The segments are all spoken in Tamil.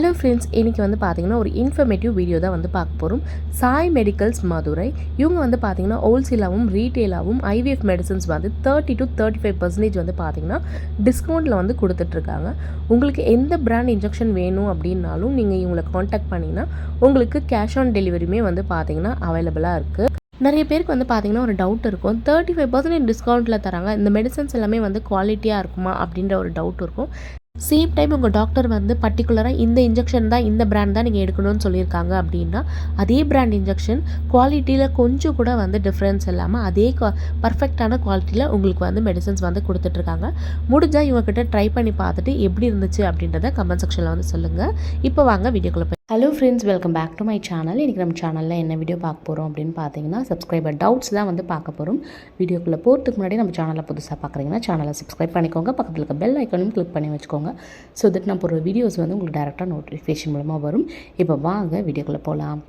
ஹலோ ஃப்ரெண்ட்ஸ் இன்றைக்கி வந்து பார்த்தீங்கன்னா ஒரு இன்ஃபர்மேட்டிவ் வீடியோ தான் வந்து பார்க்க போகிறோம் சாய் மெடிக்கல்ஸ் மதுரை இவங்க வந்து பார்த்தீங்கன்னா ஹோல்சேலாகவும் ரீட்டெயிலாகவும் ஐவிஎஃப் மெடிசன்ஸ் வந்து thirty to thirty five percentage வந்து பார்த்தீங்கன்னா டிஸ்கவுண்ட்டில் வந்து கொடுத்துட்ருக்காங்க. உங்களுக்கு எந்த பிராண்ட் இன்ஜெக்ஷன் வேணும் அப்படின்னாலும் நீங்கள் இவங்களை காண்டாக்ட் பண்ணிங்கன்னா உங்களுக்கு கேஷ் ஆன் டெலிவரியுமே வந்து பார்த்தீங்கன்னா அவைலபிளாக இருக்குது நிறைய பேருக்கு வந்து பார்த்தீங்கன்னா ஒரு டவுட் இருக்கும். தேர்ட்டி ஃபைவ் பர்சன்டேஜ் டிஸ்கவுண்ட்டில் தராங்க. இந்த மெடிசன்ஸ் எல்லாமே வந்து குவாலிட்டியாக இருக்குமா அப்படின்ற ஒரு டவுட் இருக்கும். சேம் டைம் உங்கள் டாக்டர் வந்து பர்டிகுலராக இந்த இன்ஜெக்ஷன் தான் இந்த பிராண்ட் தான் நீங்கள் எடுக்கணும்னு சொல்லியிருக்காங்க அப்படின்னா அதே பிராண்ட் இன்ஜெக்ஷன் குவாலிட்டியில் கொஞ்சம் கூட வந்து டிஃப்ரென்ஸ் இல்லாமல் அதே பர்ஃபெக்டான குவாலிட்டியில் உங்களுக்கு வந்து மெடிசன்ஸ் வந்து கொடுத்துட்ருக்காங்க. முடிஞ்சால் இவங்ககிட்ட ட்ரை பண்ணி பார்த்துட்டு எப்படி இருந்துச்சு அப்படின்றத கமெண்ட் செக்ஷனில் வந்து சொல்லுங்கள் இப்போ வாங்க வீடியோக்குள்ளே hello friends welcome back to my channel இன்றைக்கி நம்ம சேனலில் என்ன வீடியோ பார்க்க போகிறோம் அப்படின்னு பார்த்தீங்கன்னா சப்ஸ்கிரைபர் டவுட்ஸ் தான் வந்து பார்க்க போகிறோம் வீடியோக்குள்ளே போகிறதுக்கு முன்னாடி நம்ம சேனலை புதுசாக பார்க்குறீங்கன்னா சேனலை சப்ஸ்கிரைப் பண்ணிக்கோங்க. பக்கத்தில் இருக்க பெல் ஐக்கனும் கிளிக் பண்ணி வச்சுக்கோங்க. ஸோ தட் நான் போகிற வீடியோஸ் வந்து உங்களுக்கு டேரெக்டாக நோட்டிஃபிகேஷன் மூலமாக வரும். இப்போ வாங்க வீடியோக்குள்ளே போகலாம்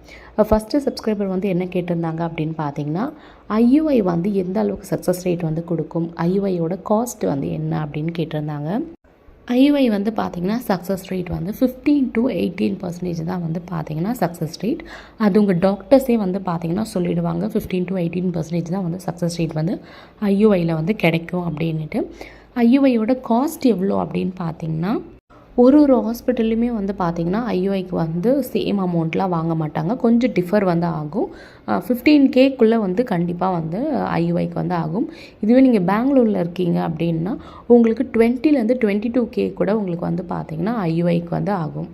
ஃபஸ்ட்டு சப்ஸ்கிரைபர் வந்து என்ன கேட்டிருந்தாங்க அப்படின்னு பார்த்தீங்கன்னா ஐயுஐ வந்து எந்த அளவுக்கு சக்ஸஸ் ரேட் வந்து கொடுக்கும்? ஐயுஐயோட காஸ்ட் வந்து என்ன அப்படின்னு கேட்டிருந்தாங்க. ஐஒய் வந்து பார்த்திங்கன்னா சக்ஸஸ் ரேட் வந்து ஃபிஃப்டீன் டு எயிட்டீன் பர்சன்டேஜ் தான் வந்து பார்த்திங்கன்னா சக்ஸஸ் ரேட் அது உங்கள் டாக்டர்ஸே வந்து பார்த்திங்கன்னா சொல்லிடுவாங்க. ஃபிஃப்டீன் டு எயிட்டீன் பர்சன்டேஜ் தான் வந்து சக்ஸஸ் ரேட் வந்து ஐயுஐயில் வந்து கிடைக்கும் அப்படின்ட்டு ஐயுஐயோட காஸ்ட் எவ்வளோ அப்படின்னு பார்த்தீங்கன்னா ஒரு ஒரு ஹாஸ்பிட்டல்லையுமே வந்து பார்த்திங்கன்னா ஐயுஐக்கு வந்து சேம் அமௌண்ட்லாம் வாங்க மாட்டாங்க. கொஞ்சம் டிஃபர் வந்து ஆகும். ஃபிஃப்டீன் கேக்குள்ளே வந்து கண்டிப்பாக வந்து ஐயுஐக்கு வந்து ஆகும். இதுவே நீங்கள் பெங்களூரில் இருக்கீங்க அப்படின்னா உங்களுக்கு டுவெண்ட்டிலேருந்து டுவெண்ட்டி டூ கே கூட உங்களுக்கு வந்து பார்த்திங்கன்னா ஐஓஐக்கு வந்து ஆகும்.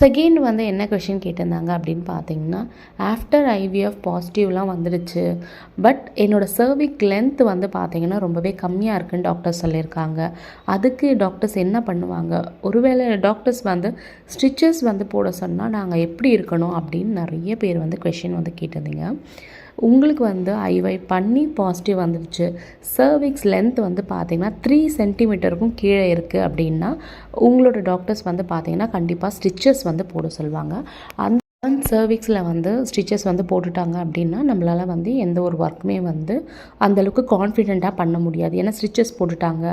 செகண்ட் வந்து என்ன கொஷின் கேட்டிருந்தாங்க அப்படின்னு பார்த்தீங்கன்னா ஆஃப்டர் ஐவிஎஃப் பாசிட்டிவ்லாம் வந்துடுச்சு. பட் என்னோடய சர்விக் லென்த் வந்து பார்த்தீங்கன்னா ரொம்பவே கம்மியாக இருக்குன்னு டாக்டர்ஸ் சொல்லியிருக்காங்க. அதுக்கு டாக்டர்ஸ் என்ன பண்ணுவாங்க? ஒருவேளை டாக்டர்ஸ் வந்து ஸ்டிச்சஸ் வந்து போட சொன்னால் நாங்கள் எப்படி இருக்கணும் அப்படின்னு நிறைய பேர் வந்து கொஷின் வந்து கேட்டிருந்தீங்க. உங்களுக்கு வந்து ஐவை பண்ணி பாசிட்டிவ் வந்துடுச்சு சர்விக்ஸ் லென்த் வந்து பார்த்திங்கன்னா த்ரீ சென்டிமீட்டருக்கும் கீழே இருக்குது அப்படின்னா உங்களோட டாக்டர்ஸ் வந்து பார்த்திங்கன்னா கண்டிப்பாக ஸ்டிச்சஸ் வந்து போட சொல்லுவாங்க. அந்த ஒன் சர்விக்ஸில் வந்து ஸ்டிச்சஸ் வந்து போட்டுட்டாங்க அப்படின்னா நம்மளால் வந்து எந்த ஒரு ஒர்க்குமே வந்து அந்தளவுக்கு கான்ஃபிடெண்ட்டாக பண்ண முடியாது. ஏன்னா ஸ்டிச்சஸ் போட்டுட்டாங்க.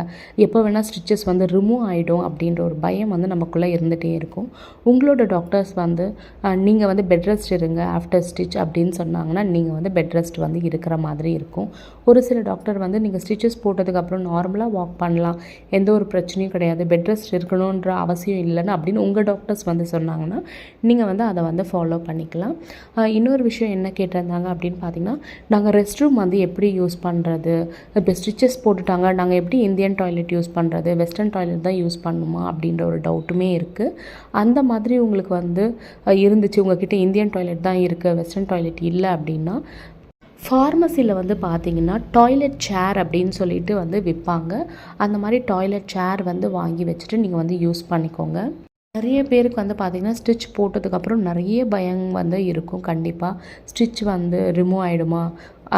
எப்போ வேணால் ஸ்டிச்சஸ் வந்து ரிமூவ் ஆகிடும் அப்படின்ற ஒரு பயம் வந்து நமக்குள்ளே இருந்துகிட்டே இருக்கும். உங்களோட டாக்டர்ஸ் வந்து நீங்கள் வந்து பெட் ரெஸ்ட் இருங்க ஆஃப்டர் ஸ்டிச் அப்படின்னு சொன்னாங்கன்னா நீங்கள் வந்து பெட் ரெஸ்ட் வந்து இருக்கிற மாதிரி இருக்கும். ஒரு சில டாக்டர் வந்து நீங்கள் ஸ்டிச்சஸ் போட்டதுக்கப்புறம் நார்மலாக வாக் பண்ணலாம். எந்த ஒரு பிரச்சனையும் கிடையாது. பெட் ரெஸ்ட் இருக்கணுன்ற அவசியம் இல்லைன்னு அப்படின்னு உங்கள் டாக்டர்ஸ் வந்து சொன்னாங்கன்னா நீங்கள் வந்து அதை வந்து ஃபாலோ பண்ணிக்கலாம். இன்னொரு விஷயம் என்ன கேட்டிருந்தாங்க அப்படின்னு பார்த்தீங்கன்னா நாங்கள் ரெஸ்ட் ரூம் வந்து எப்படி யூஸ் பண்ணுறது இப்போ ஸ்டிச்சஸ் போட்டுட்டாங்க. நாங்கள் எப்படி இந்தியன் டாய்லெட் யூஸ் பண்ணுறது வெஸ்டர்ன் டாய்லெட் தான் யூஸ் பண்ணுமா? அப்படின்ற ஒரு டவுட்டுமே இருக்குது அந்த மாதிரி உங்களுக்கு வந்து இருந்துச்சு. உங்ககிட்ட இந்தியன் டாய்லெட் தான் இருக்குது வெஸ்டர்ன் டாய்லெட் இல்லை அப்படின்னா ஃபார்மசியில் வந்து பார்த்தீங்கன்னா டாய்லெட் சேர் அப்படின்னு சொல்லிட்டு வந்து விற்பாங்க அந்த மாதிரி டாய்லெட் சேர் வந்து வாங்கி வச்சுட்டு நீங்கள் வந்து யூஸ் பண்ணிக்கோங்க. நிறைய பேருக்கு வந்து பார்த்திங்கன்னா ஸ்டிச் போட்டதுக்கப்புறம் நிறைய பயம் வந்து இருக்கும். கண்டிப்பாக ஸ்டிச் வந்து ரிமூவ் ஆகிடுமா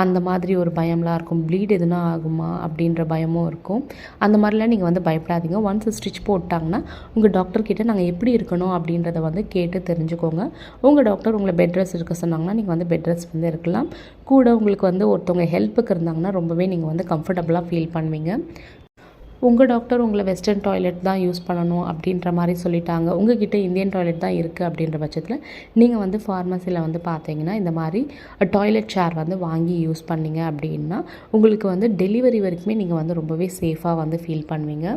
அந்த மாதிரி ஒரு பயம்லாம் இருக்கும். ப்ளீட் எதுனா ஆகுமா? அப்படின்ற பயமும் இருக்கும். அந்த மாதிரிலாம் நீங்கள் வந்து பயப்படாதீங்க. ஒன்ஸ் ஸ்டிச் போட்டாங்கன்னா உங்கள் டாக்டர்கிட்ட நாங்கள் எப்படி இருக்கணும் அப்படின்றத வந்து கேட்டு தெரிஞ்சுக்கோங்க. உங்கள் டாக்டர் உங்களை பெட் ரெஸ்ட் இருக்க சொன்னாங்கன்னா நீங்கள் வந்து பெட் ரெஸ்ட் வந்து இருக்கலாம் கூட உங்களுக்கு வந்து ஒருத்தவங்க ஹெல்ப்புக்கு இருந்தாங்கன்னா ரொம்பவே நீங்கள் வந்து கம்ஃபர்டபுளாக ஃபீல் பண்ணுவீங்க. உங்கள் டாக்டர் உங்களை வெஸ்டர்ன் டாய்லெட் தான் யூஸ் பண்ணணும் அப்படின்ற மாதிரி சொல்லிட்டாங்க. உங்ககிட்ட இந்தியன் டாய்லெட் தான் இருக்குது அப்படின்ற பட்சத்தில் நீங்கள் வந்து ஃபார்மசியில் வந்து பார்த்தீங்கன்னா இந்த மாதிரி டாய்லெட் சேர் வந்து வாங்கி யூஸ் பண்ணிங்க அப்படின்னா உங்களுக்கு வந்து டெலிவரி வரைக்குமே நீங்கள் வந்து ரொம்பவே சேஃபாக வந்து ஃபீல் பண்ணுவீங்க.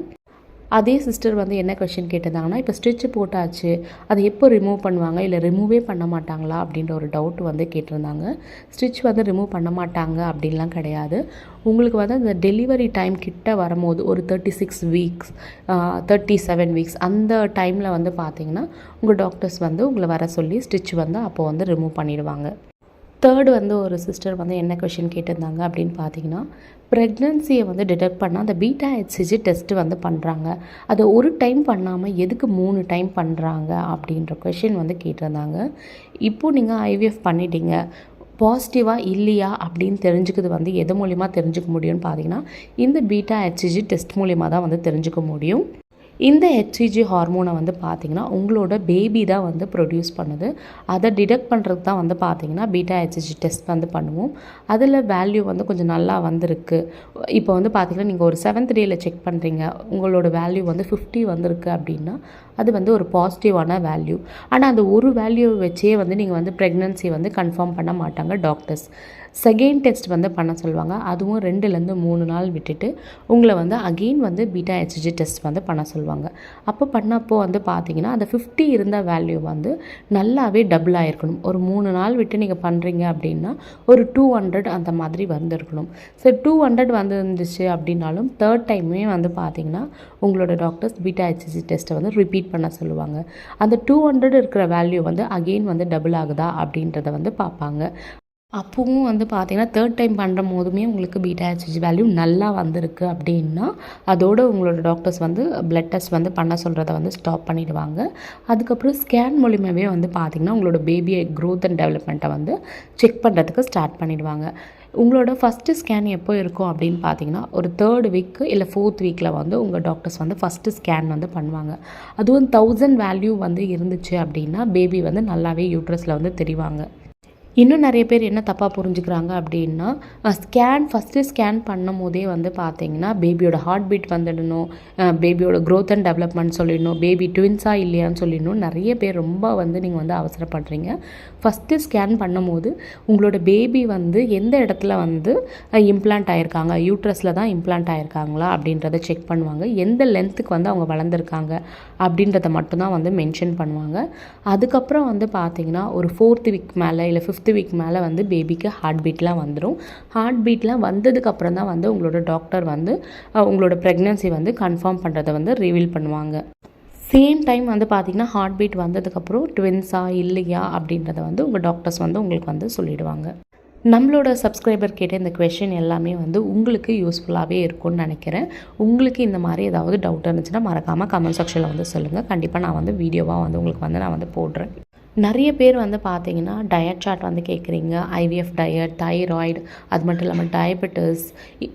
அதே சிஸ்டர் வந்து என்ன கொஷின் கேட்டிருந்தாங்கன்னா இப்போ ஸ்டிச் போட்டாச்சு அதை எப்போ ரிமூவ் பண்ணுவாங்க இல்லை ரிமூவே பண்ண மாட்டாங்களா அப்படின்ற ஒரு டவுட் வந்து கேட்டிருந்தாங்க. ஸ்டிச் வந்து ரிமூவ் பண்ண மாட்டாங்க அப்படின்லாம் கிடையாது. உங்களுக்கு வந்து அந்த டெலிவரி டைம் கிட்ட வரும்போது ஒரு thirty six weeks thirty seven weeks அந்த டைமில் வந்து பார்த்தீங்கன்னா உங்கள் டாக்டர்ஸ் வந்து உங்களை வர சொல்லி ஸ்டிச் வந்து அப்போது வந்து ரிமூவ் பண்ணிடுவாங்க. தேர்டு வந்து ஒரு சிஸ்டர் வந்து என்ன கொஷின் கேட்டிருந்தாங்க அப்படின்னு பார்த்தீங்கன்னா ப்ரெக்னென்சியை வந்து டிடெக்ட் பண்ணால் அந்த பீட்டா ஹெச்சிஜி டெஸ்ட்டு வந்து பண்ணுறாங்க அதை ஒரு டைம் பண்ணாமல் எதுக்கு மூணு டைம் பண்ணுறாங்க அப்படின்ற கொஷின் வந்து கேட்டிருந்தாங்க. இப்போது நீங்கள் ஐவிஎஃப் பண்ணிட்டீங்க. பாசிட்டிவாக இல்லையா அப்படின்னு தெரிஞ்சுக்கிறது வந்து எது மூலிமா தெரிஞ்சுக்க முடியும்னு பார்த்தீங்கன்னா இந்த பீட்டா ஹெச்சிஜி டெஸ்ட் மூலிமா தான் வந்து தெரிஞ்சுக்க முடியும். இந்த ஹெச்சிஜி ஹார்மோனை வந்து பார்த்தீங்கன்னா உங்களோட பேபி தான் வந்து ப்ரொடியூஸ் பண்ணுது. அதை டிடெக்ட் பண்ணுறதுக்கு தான் வந்து பார்த்தீங்கன்னா பீட்டா ஹெச்சிஜி டெஸ்ட் வந்து பண்ணுவோம். அதில் வேல்யூ வந்து கொஞ்சம் நல்லா வந்திருக்கு. இப்போ வந்து பார்த்தீங்கன்னா நீங்கள் ஒரு செவன்த் டேயில் செக் பண்ணுறீங்க உங்களோட வேல்யூ வந்து ஃபிஃப்டி வந்திருக்கு அப்படின்னா அது வந்து ஒரு பாசிட்டிவான வேல்யூ ஆனால் அந்த ஒரு வேல்யூ வச்சே வந்து நீங்கள் வந்து ப்ரெக்னன்சி வந்து கன்ஃபார்ம் பண்ண மாட்டாங்க டாக்டர்ஸ் செகண்ட் டெஸ்ட் வந்து பண்ண சொல்லுவாங்க. அதுவும் ரெண்டுலேருந்து மூணு நாள் விட்டுட்டு உங்களை வந்து அகெயின் வந்து பீட்டா ஹெச்ஜி டெஸ்ட் வந்து பண்ண சொல்லுவாங்க. அப்போ பண்ணப்போ வந்து பார்த்தீங்கன்னா அந்த ஃபிஃப்டி இருந்த வேல்யூ வந்து நல்லாவே டபுள் ஆகிருக்கணும் ஒரு மூணு நாள் விட்டு நீங்கள் பண்ணுறீங்க அப்படின்னா ஒரு டூ ஹண்ட்ரட் அந்த மாதிரி வந்திருக்கணும். சரி டூ ஹண்ட்ரட் வந்து இருந்துச்சு அப்படின்னாலும் தேர்ட் டைமே வந்து பார்த்தீங்கன்னா உங்களோட டாக்டர்ஸ் பீட்டா ஹெச்ஜி டெஸ்ட்டை வந்து ரிப்பீட் பண்ண சொல்லுவாங்க. அந்த டூ ஹண்ட்ரட் இருக்கிற வேல்யூ வந்து அகெயின் வந்து டபுள் ஆகுதா அப்படின்றத வந்து பார்ப்பாங்க. அப்பவும் வந்து பார்த்தீங்கன்னா தேர்ட் டைம் பண்ணுற போதுமே உங்களுக்கு பீட்டா ஹெச்ஹெச் வேல்யூ நல்லா வந்திருக்கு அப்படின்னா அதோட உங்களோட டாக்டர்ஸ் வந்து பிளட் டெஸ்ட் வந்து பண்ண சொல்கிறத வந்து ஸ்டாப் பண்ணிடுவாங்க. அதுக்கப்புறம் ஸ்கேன் மூலியமாகவே வந்து பார்த்திங்கன்னா உங்களோட பேபியை க்ரோத் அண்ட் டெவலப்மெண்ட்டை வந்து செக் பண்ணுறதுக்கு ஸ்டார்ட் பண்ணிடுவாங்க. உங்களோட ஃபஸ்ட்டு ஸ்கேன் எப்போ இருக்கும் அப்படின்னு பார்த்தீங்கன்னா ஒரு தேர்ட் வீக்கு இல்லை ஃபோர்த் வீக்கில் வந்து உங்கள் டாக்டர்ஸ் வந்து ஃபஸ்ட்டு ஸ்கேன் வந்து பண்ணுவாங்க. அதுவும் தௌசண்ட் வேல்யூ வந்து இருந்துச்சு அப்படின்னா பேபி வந்து நல்லாவே யூட்ரஸில் வந்து தெரிவாங்க. இன்னும் நிறைய பேர் என்ன தப்பாக புரிஞ்சுக்கிறாங்க அப்படின்னா ஸ்கேன் ஃபஸ்ட்டு ஸ்கேன் பண்ணும் போதே வந்து பார்த்தீங்கன்னா பேபியோட ஹார்ட் பீட் வந்துடணும் பேபியோட க்ரோத் அண்ட் டெவலப்மெண்ட் சொல்லிடணும் பேபி ட்வின்ஸாக இல்லையான்னு சொல்லிடணும். நிறைய பேர் ரொம்ப வந்து நீங்கள் வந்து அவசரப்படுறீங்க. ஃபஸ்ட்டு ஸ்கேன் பண்ணும்போது உங்களோட பேபி வந்து எந்த இடத்துல வந்து இம்ப்ளான்ட் ஆகிருக்காங்க யூட்ரஸில் தான் இம்ப்ளான்ட் ஆகிருக்காங்களா அப்படின்றத செக் பண்ணுவாங்க. எந்த லென்த்துக்கு வந்து அவங்க வளர்ந்துருக்காங்க அப்படின்றத மட்டும்தான் வந்து மென்ஷன் பண்ணுவாங்க. அதுக்கப்புறம் வந்து பார்த்தீங்கன்னா ஒரு ஃபோர்த்து வீக் மேலே இல்லை ஃபிஃப்த் ஃபிஃப்த்து வீக் மேலே வந்து பேபிக்கு ஹார்ட் பீட்லாம் வந்துடும் ஹார்ட் பீட்லாம் வந்ததுக்கப்புறம் தான் வந்து உங்களோட டாக்டர் வந்து உங்களோட ப்ரெக்னென்சி வந்து கன்ஃபார்ம் பண்ணுறதை வந்து ரிவீல் பண்ணுவாங்க. சேம் டைம் வந்து பார்த்திங்கன்னா ஹார்ட் பீட் வந்ததுக்கப்புறம் ட்வின்ஸா இல்லையா அப்படின்றத வந்து உங்கள் டாக்டர்ஸ் வந்து உங்களுக்கு வந்து சொல்லிடுவாங்க. நம்மளோட சப்ஸ்கிரைபர் கேட்ட இந்த கொஷின் எல்லாமே வந்து உங்களுக்கு யூஸ்ஃபுல்லாகவே இருக்கும்னு நினைக்கிறேன். உங்களுக்கு இந்த மாதிரி ஏதாவது டவுட் இருந்துச்சுன்னா மறக்காமல் கமெண்ட் செக்ஷனில் வந்து சொல்லுங்கள் கண்டிப்பாக நான் வந்து வீடியோவாக வந்து உங்களுக்கு வந்து நான் வந்து போடுறேன். நிறைய பேர் வந்து பார்த்தீங்கன்னா டயட் சார்ட் வந்து கேட்குறீங்க. ஐவிஎஃப் டயட் தைராய்டு அது மட்டும் இல்லாமல் டயபெட்டிஸ்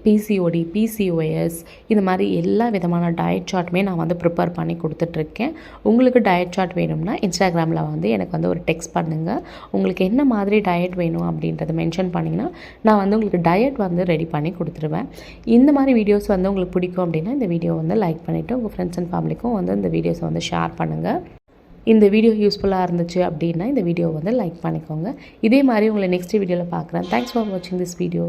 பிசிஓடி பிசிஓஎஸ் இது மாதிரி எல்லா விதமான டயட் சார்ட்டுமே நான் வந்து ப்ரிப்பேர் பண்ணி கொடுத்துட்ருக்கேன். உங்களுக்கு டயட் சார்ட் வேணும்னா இன்ஸ்டாகிராமில் வந்து எனக்கு வந்து ஒரு டெக்ஸ்ட் பண்ணுங்கள் உங்களுக்கு என்ன மாதிரி டயட் வேணும் அப்படின்றத மென்ஷன் பண்ணிங்கன்னா நான் வந்து உங்களுக்கு டயட் வந்து ரெடி பண்ணி கொடுத்துருவேன். இந்த மாதிரி வீடியோஸ் வந்து உங்களுக்கு பிடிக்கும் அப்படின்னா இந்த வீடியோ வந்து லைக் பண்ணிவிட்டு உங்கள் ஃப்ரெண்ட்ஸ் அண்ட் ஃபேமிலிக்கும் வந்து இந்த வீடியோஸை வந்து ஷேர் பண்ணுங்கள் இந்த வீடியோ யூஸ்ஃபுல்லாக இருந்துச்சு அப்படின்னா இந்த வீடியோ வந்து லைக் பண்ணிக்கோங்க. இதே மாதிரி உங்களை நெக்ஸ்ட் வீடியோவில் பார்க்குறேன். தேங்க்ஸ் ஃபார் வாட்சிங் திஸ் வீடியோ